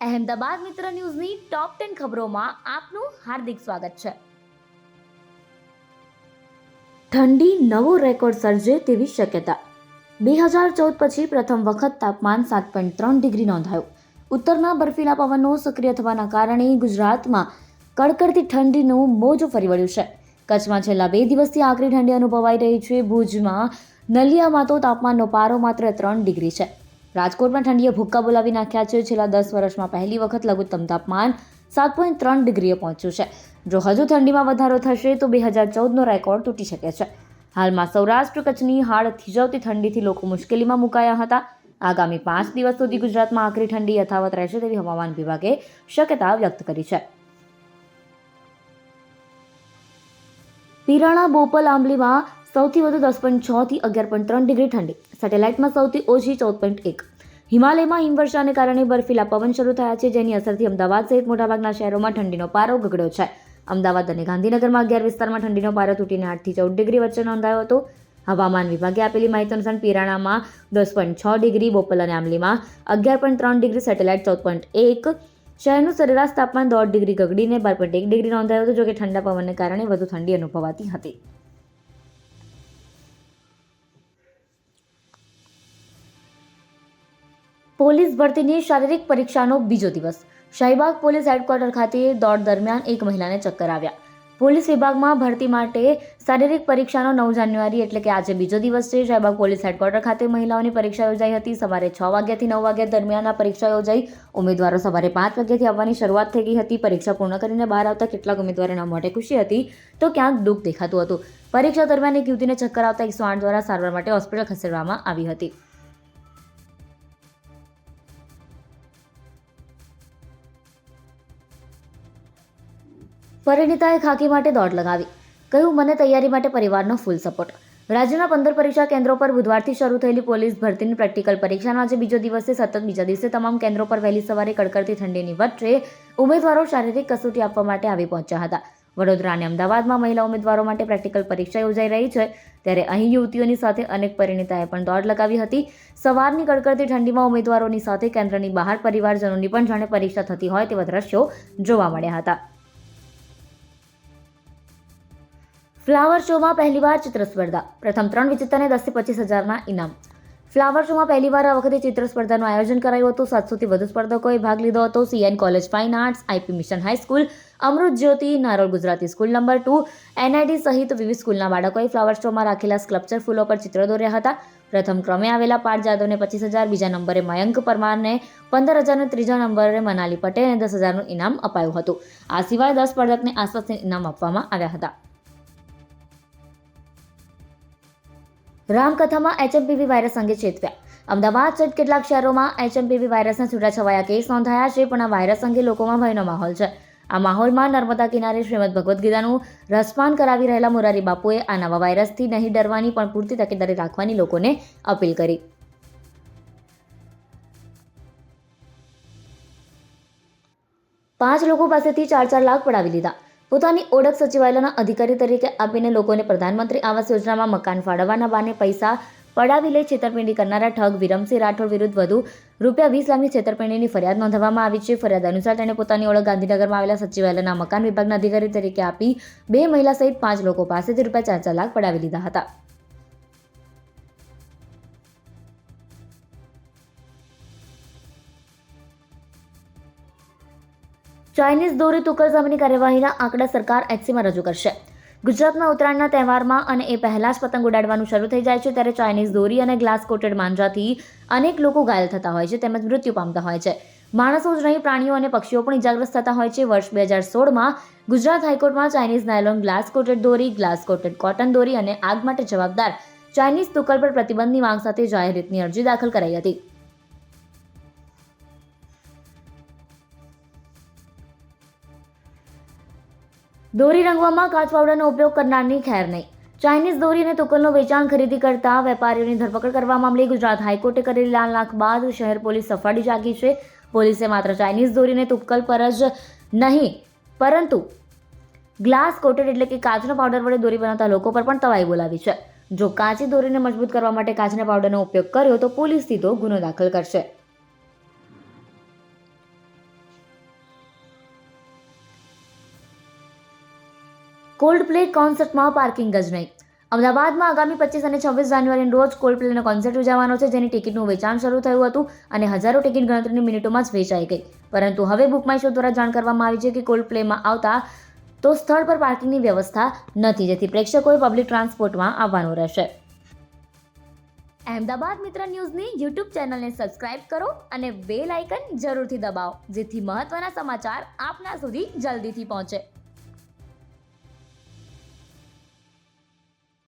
અહેમદાબાદ મિત્ર ન્યૂઝની top ten ખબરોમાં આપનું હાર્દિક સ્વાગત છે. ઠંડી નવો રેકોર્ડ સર્જે તેવી શક્યતા. બે હજાર ચૌદ પછી પ્રથમ વખત તાપમાન સાત પોઈન્ટ ત્રણ ડિગ્રી નોંધાયું. ઉત્તરના બર્ફીલા પવનો સક્રિય થવાના કારણે ગુજરાતમાં કડકડતી ઠંડીનું મોજું ફરી વળ્યું છે. કચ્છમાં છેલ્લા બે દિવસથી આકરી ઠંડી અનુભવાઈ રહી છે. ભુજમાં નલિયામાં તો તાપમાનનો પારો માત્ર ત્રણ ડિગ્રી છે. રાજકોટમાં ઠંડીએ ભૂક્કા બોલાવી નાખ્યા છે. છેલ્લા દસ વર્ષમાં પહેલી વખત લઘુત્તમ તાપમાન સાત પોઈન્ટ ત્રણ ડિગ્રીએ પહોંચ્યું છે. જો હજુ ઠંડીમાં વધારો થશે, તો બે હજાર ચૌદનો રેકોર્ડ તૂટી શકે છે. હાલમાં સૌરાષ્ટ્ર કચ્છની હાડ થીજવતી ઠંડીથી લોકો મુશ્કેલીમાં મુકાયા હતા. આગામી પાંચ દિવસ સુધી ગુજરાતમાં આકરી ઠંડી યથાવત રહેશે તેવી હવામાન વિભાગે શક્યતા વ્યક્ત કરી છે. પીરાણા બોપલ આંબલીમાં સૌથી વધુ દસ પોઈન્ટ છથી અગિયાર પોઈન્ટ ત્રણ ડિગ્રી ઠંડી. સેટેલાઇટમાં સૌથી ઓછી ચૌદ પોઈન્ટ એક. હિમાલયમાં હિમવર્ષાને કારણે બર્ફીલા પવન શરૂ થયા છે, જેની અસરથી અમદાવાદ સહિત મોટાભાગના શહેરોમાં ઠંડીનો પારો ગગડ્યો છે. અમદાવાદ અને ગાંધીનગરમાં અગિયાર વિસ્તારમાં ઠંડીનો પારો તૂટીને આઠથી ચૌદ ડિગ્રી વચ્ચે નોંધાયો હતો. હવામાન વિભાગે આપેલી માહિતી અનુસાર પિરાણામાં દસ પોઈન્ટ છ ડિગ્રી, બોપલ અને આમલીમાં અગિયાર પોઈન્ટ ત્રણ ડિગ્રી, સેટેલાઇટ ચૌદ પોઈન્ટ એક. શહેરનું સરેરાશ તાપમાન દોઢ ડિગ્રી ગગડીને બાર પોઈન્ટ એક ડિગ્રી નોંધાયું હતું, જોકે ઠંડા પવનને કારણે વધુ ઠંડી અનુભવાતી હતી. પોલીસ ભરતીની શારીરિક પરીક્ષાનો બીજો દિવસ. શાહીબાગ પોલીસ હેડક્વાર્ટર ખાતે દોડ દરમિયાન એક મહિલાને ચક્કર આવ્યા. પોલીસ વિભાગમાં ભરતી માટે શારીરિક પરીક્ષાનો નવ જાન્યુઆરી એટલે કે આજે બીજો દિવસ છે. શાહીબાગ પોલીસ હેડક્વાર્ટર ખાતે મહિલાઓની પરીક્ષા યોજાઈ હતી. સવારે છ વાગ્યાથી નવ વાગ્યા દરમિયાન આ પરીક્ષા યોજાઈ. ઉમેદવારો સવારે પાંચ વાગ્યાથી આવવાની શરૂઆત થઈ ગઈ હતી. પરીક્ષા પૂર્ણ કરીને બહાર આવતા કેટલાક ઉમેદવારોના મોઢે ખુશી હતી. તો ક્યાંક દુઃખ દેખાતું હતું. પરીક્ષા દરમિયાન એક યુવતીને ચક્કર આવતા એકસો આઠ દ્વારા સારવાર માટે હોસ્પિટલ ખસેડવામાં આવી હતી. પરિણીતાએ ખાકી માટે દોડ લગાવી. કહ્યું, મને તૈયારી માટે પરિવારનો ફૂલ સપોર્ટ રાજ્યના પંદર પરીક્ષા કેન્દ્રો પર બુધવારથી શરૂ થયેલી પોલીસ ભરતીની પ્રેક્ટિકલ પરીક્ષાનો આજે બીજો દિવસે સતત બીજા દિવસે તમામ કેન્દ્રો પર વહેલી સવારે કડકડતી ઠંડીની વચ્ચે ઉમેદવારો શારીરિક કસોટી આપવા માટે આવી પહોંચ્યા હતા. વડોદરા અને અમદાવાદમાં મહિલા ઉમેદવારો માટે પ્રેક્ટિકલ પરીક્ષા યોજાઈ રહી છે. ત્યારે અહીં યુવતીઓની સાથે અનેક પરિણીતાએ પણ દોડ લગાવી હતી. સવારની કડકડતી ઠંડીમાં ઉમેદવારોની સાથે કેન્દ્રની બહાર પરિવારજનોની પણ જાણે પરીક્ષા થતી હોય તેવા દ્રશ્યો જોવા મળ્યા હતા. ફ્લાવર શોમાં પહેલીવાર ચિત્ર સ્પર્ધા. પ્રથમ ત્રણ વિજેતાને દસથી પચીસ હજારના ઇનામ. ફ્લાવર શોમાં પહેલીવાર આ વખતે ચિત્ર સ્પર્ધાનું આયોજન કરાયું હતું. સાતસોથી વધુ સ્પર્ધકોએ ભાગ લીધો હતો. CN college fine arts IP mission high school Amrut Jyoti, Narol Gujarati school number two NID સહિત વિવિધ સ્કૂલના બાળકોએ ફ્લાવર શોમાં રાખેલા સ્કલ્પચર ફૂલો પર ચિત્ર દોર્યા હતા. પ્રથમ ક્રમે આવેલા પાર્થ જાદવને પચીસ હજાર, બીજા નંબરે મયંક પરમારને પંદર હજાર ત્રીજા નંબરે મનાલી પટેલને દસ હજારનું ઇનામ અપાયું હતું. આ સિવાય દસ સ્પર્ધકને આસપાસના ઇનામ આપવામાં આવ્યા હતા. રામકથામાં એચએમપીવી વાયરસ અંગે ચેતવ્યા અમદાવાદ સહિત કેટલાક શહેરોમાં એચએમપીવી વાયરસના છૂટાછવાયા કેસ નોંધાયા છે, પણ આ વાયરસ અંગે લોકોમાં ભયનો માહોલ છે. આ માહોલમાં નર્મદા કિનારે શ્રીમદ ભગવદ્ ગીતાનું રસપાન કરાવી રહેલા મોરારી બાપુએ આ નવા વાયરસથી નહીં ડરવાની પણ પૂરતી તકેદારી રાખવાની લોકોને અપીલ કરી. પાંચ લોકો પાસેથી ચાર ચાર લાખ પડાવી લીધા. પોતાની ઓળખ સચિવાલયના અધિકારી તરીકે આપીને લોકોને પ્રધાનમંત્રી આવાસ યોજનામાં મકાન ફાળવવાના બાને પૈસા પડાવી લઈ છેતરપિંડી કરનારા ઠગ વિરમસિંહ રાઠોડ વિરુદ્ધ વધુ રૂપિયા વીસ લાખની છેતરપિંડીની ફરિયાદ નોંધવામાં આવી છે. ફરિયાદ અનુસાર તેણે પોતાની ઓળખ ગાંધીનગરમાં આવેલા સચિવાલયના મકાન વિભાગના અધિકારી તરીકે આપી બે મહિલા સહિત પાંચ લોકો પાસેથી રૂપિયા ચાર ચાર લાખ પડાવી લીધા હતા. ચાઇનીઝ દોરી તુકલ સામેની કાર્યવાહીના આંકડા સરકાર એચસીમાં રજૂ કરશે. ગુજરાતમાં ઉત્તરાયણના તહેવારમાં અને એ પહેલાં જ પતંગ ઉડાડવાનું શરૂ થઈ જાય છે, ત્યારે ચાઇનીઝ દોરી અને ગ્લાસ કોટેડ માંજાથી અનેક લોકો ઘાયલ થતા હોય છે, તેમજ મૃત્યુ પામતા હોય છે. માણસો જ નહીં, પ્રાણીઓ અને પક્ષીઓ પણ ઇજાગ્રસ્ત થતા હોય છે. વર્ષ બે હજાર સોળમાં ગુજરાત હાઈકોર્ટમાં ચાઇનીઝ નાયલોન ગ્લાસ કોટેડ દોરી, ગ્લાસ કોટેડ કોટન દોરી અને આગ માટે જવાબદાર ચાઇનીઝ તુકલ પર પ્રતિબંધની માંગ સાથે જાહેર રીતની અરજી દાખલ કરાઈ હતી. દોરી રંગવામાં કાચ પાવડરનો ઉપયોગ કરનારની ખેર નહીં. ચાઇનીઝ દોરી અને તુકલનું વેચાણ ખરીદી કરતા વેપારીઓની ધરપકડ કરવા મામલે ગુજરાત હાઈકોર્ટે કરેલી લાખ બાદ શહેર પોલીસ સફાળી જાગી છે. પોલીસે માત્ર ચાઇનીઝ દોરીને તુક્કલ પર જ નહીં, પરંતુ ગ્લાસ કોટેડ એટલે કે કાચનો પાવડર વડે દોરી બનાવતા લોકો પર પણ તવાઈ બોલાવી છે. જો કાચી દોરીને મજબૂત કરવા માટે કાચના પાવડરનો ઉપયોગ કર્યો તો પોલીસ સીધો ગુનો દાખલ કરશે. કોલ્ડ પ્લે કોન્સર્ટમાં પાર્કિંગ જ નહીં. અમદાવાદમાં આગામી પચીસ અને છવ્વીસ જાન્યુઆરીના રોજ કોલ્ડ પ્લેનો કોન્સર્ટ યોજાવાનો છે, જેની ટિકિટનું વેચાણ શરૂ થયું હતું અને હજારો ટિકિટ ગણતરીની મિનિટોમાં જ વેચાઈ ગઈ. પરંતુ હવે બુકમાય શો દ્વારા જાણ કરવામાં આવી છે કે કોલ્ડ પ્લેમાં આવતા તો સ્થળ પર પાર્કિંગની વ્યવસ્થા નથી, જેથી પ્રેક્ષકોએ પબ્લિક ટ્રાન્સપોર્ટમાં આવવાનું રહેશે. અહેમદાબાદ મિત્ર ન્યૂઝની યુટ્યુબ ચેનલને સબસ્ક્રાઇબ કરો અને બેલ આઇકન જરૂરથી દબાવો, જેથી મહત્ત્વના સમાચાર આપના સુધી જલ્દીથી પહોંચે.